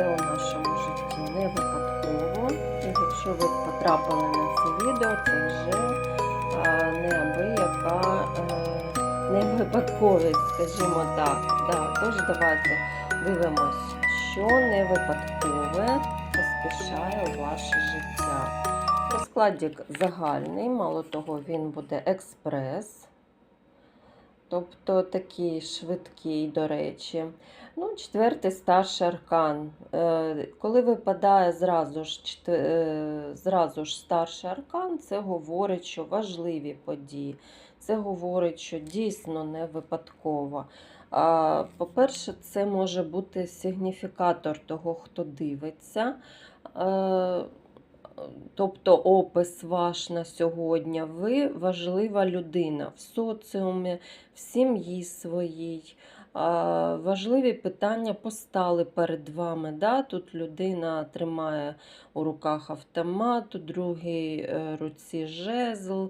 все у нашому житті не випадково. І якщо ви потрапили на це відео, це вже неабияка е, не випадковість, скажімо так. Да, тож давайте дивимось, що не випадкове поспішає ваше життя. Розкладик загальний, мало того, він буде експрес. Тобто такий швидкий, до речі. Ну, четвертий старший аркан. Е, Коли випадає зразу ж, е, зразу ж старший аркан, це говорить, що важливі події. Це говорить, що дійсно не випадково. По-перше, це може бути сигніфікатор того, хто дивиться. Тобто опис ваш на сьогодні. Ви важлива людина в соціумі, в сім'ї своїй. Важливі питання постали перед вами. Да? Тут людина тримає у руках автомат, у другій е, руці жезл,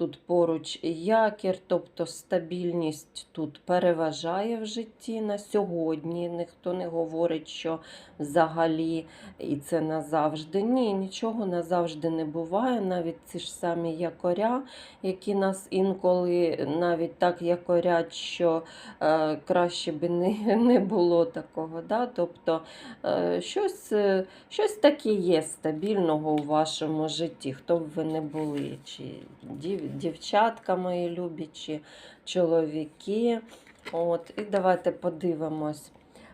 тут поруч якір, тобто стабільність тут переважає в житті на сьогодні. Ніхто не говорить, що взагалі і це назавжди. Ні, нічого назавжди не буває. Навіть ці ж самі якоря, які нас інколи навіть так якорять, що е, краще би не, не було такого. Да? Тобто е, щось, е, щось таке є стабільного у вашому житті, хто б ви не були, чи дів, дівчатка мої любі, чоловіки. От, і давайте подивимось.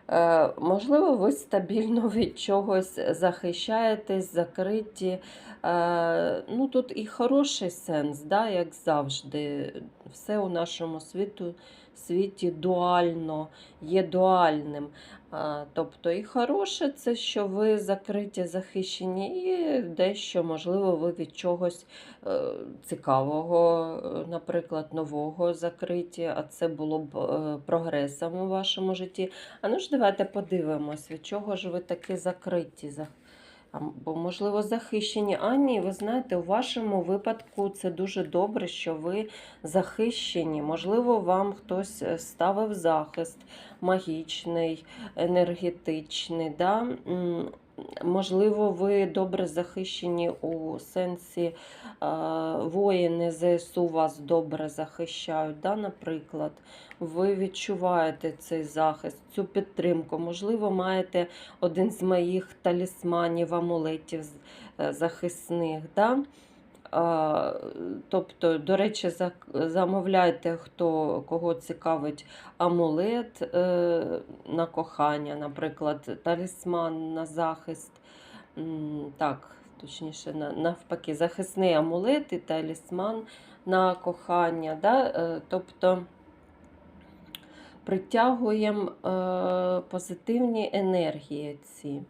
Е, Можливо, ви стабільно від чогось захищаєтесь, закриті. Е, Ну, тут і хороший сенс, да, як завжди. Все у нашому світу, світі дуально, є дуальним. Тобто і хороше це, що ви закриті, захищені, і дещо, можливо, ви від чогось е, цікавого, е, наприклад, нового закриті, а це було б е, прогресом у вашому житті. А ну ж давайте подивимось, від чого ж ви таки закриті. За- А, Бо, можливо, захищені. Ані, ні, ви знаєте, у вашому випадку це дуже добре, що ви захищені. Можливо, вам хтось е, ставив захист магічний, енергетичний. Да? Можливо, ви добре захищені у сенсі воїни ЗСУ вас добре захищають, да, наприклад. Ви відчуваєте цей захист, цю підтримку. Можливо, маєте один з моїх талісманів, амулетів е, захисних. Да? Тобто, до речі, замовляйте, хто кого цікавить амулет е, на кохання, наприклад, талісман на захист. Так, точніше, навпаки, захисний амулет і талісман на кохання. Да? Е, Тобто притягуємо е, позитивні енергії ці.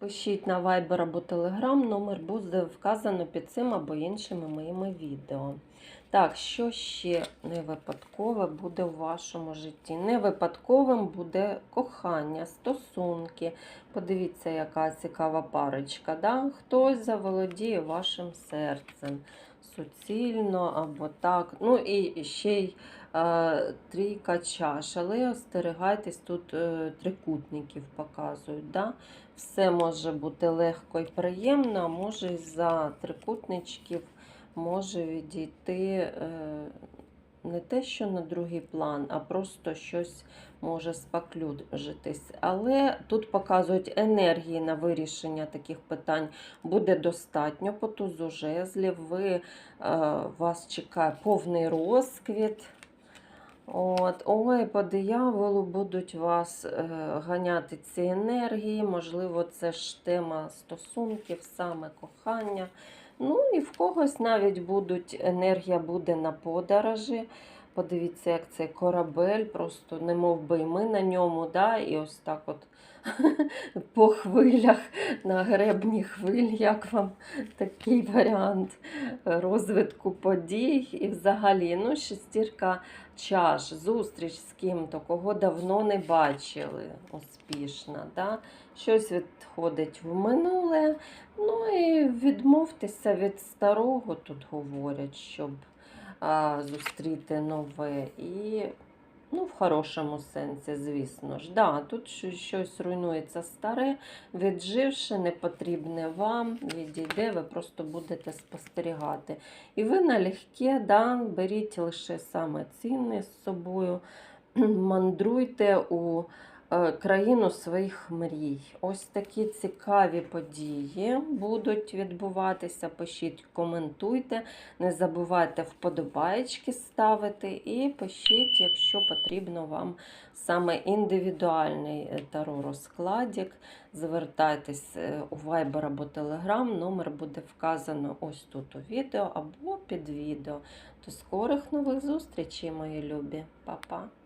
Пишіть на Viber або Telegram, номер буде вказано під цим або іншими моїми відео. Так, що ще не випадкове буде у вашому житті? Не випадковим буде кохання, стосунки. Подивіться, яка цікава парочка. Да? Хтось заволодіє вашим серцем суцільно або так. Ну і ще й трійка чаш, але остерігайтесь, тут е, трикутників показують. Да? Все може бути легко і приємно, а може із-за трикутничків може відійти е, не те, що на другий план, а просто щось може спаклюжитись. Але тут показують енергії на вирішення таких питань буде достатньо по тузу жезлів. Ви, е, вас чекає повний розквіт. От, ой, по дияволу будуть вас е, ганяти ці енергії. Можливо, це ж тема стосунків, саме кохання. Ну і в когось навіть будуть, енергія буде на подорожі. Подивіться, як цей корабель, просто не мов би і ми на ньому, да? і ось так от по хвилях, на гребні хвиль, як вам такий варіант розвитку подій. І взагалі, ну, шестірка чаш, зустріч з ким-то, кого давно не бачили, успішна. Да? Щось відходить в минуле. Ну і відмовтеся від старого, тут говорять, щоб зустріти нове. І Ну, в хорошому сенсі, звісно ж. Да, тут щось руйнується старе, відживши, не потрібне вам, відійде, ви просто будете спостерігати. І ви налегке, да, беріть лише саме цінне з собою, мандруйте у країну своїх мрій. Ось такі цікаві події будуть відбуватися. Пишіть, коментуйте. Не забувайте вподобаєчки ставити і пишіть, якщо потрібно вам саме індивідуальний е, таро розкладик. Звертайтесь е, у Viber або Telegram, номер буде вказано ось тут у відео або під відео. До скорих нових зустрічей, мої любі. Па-па!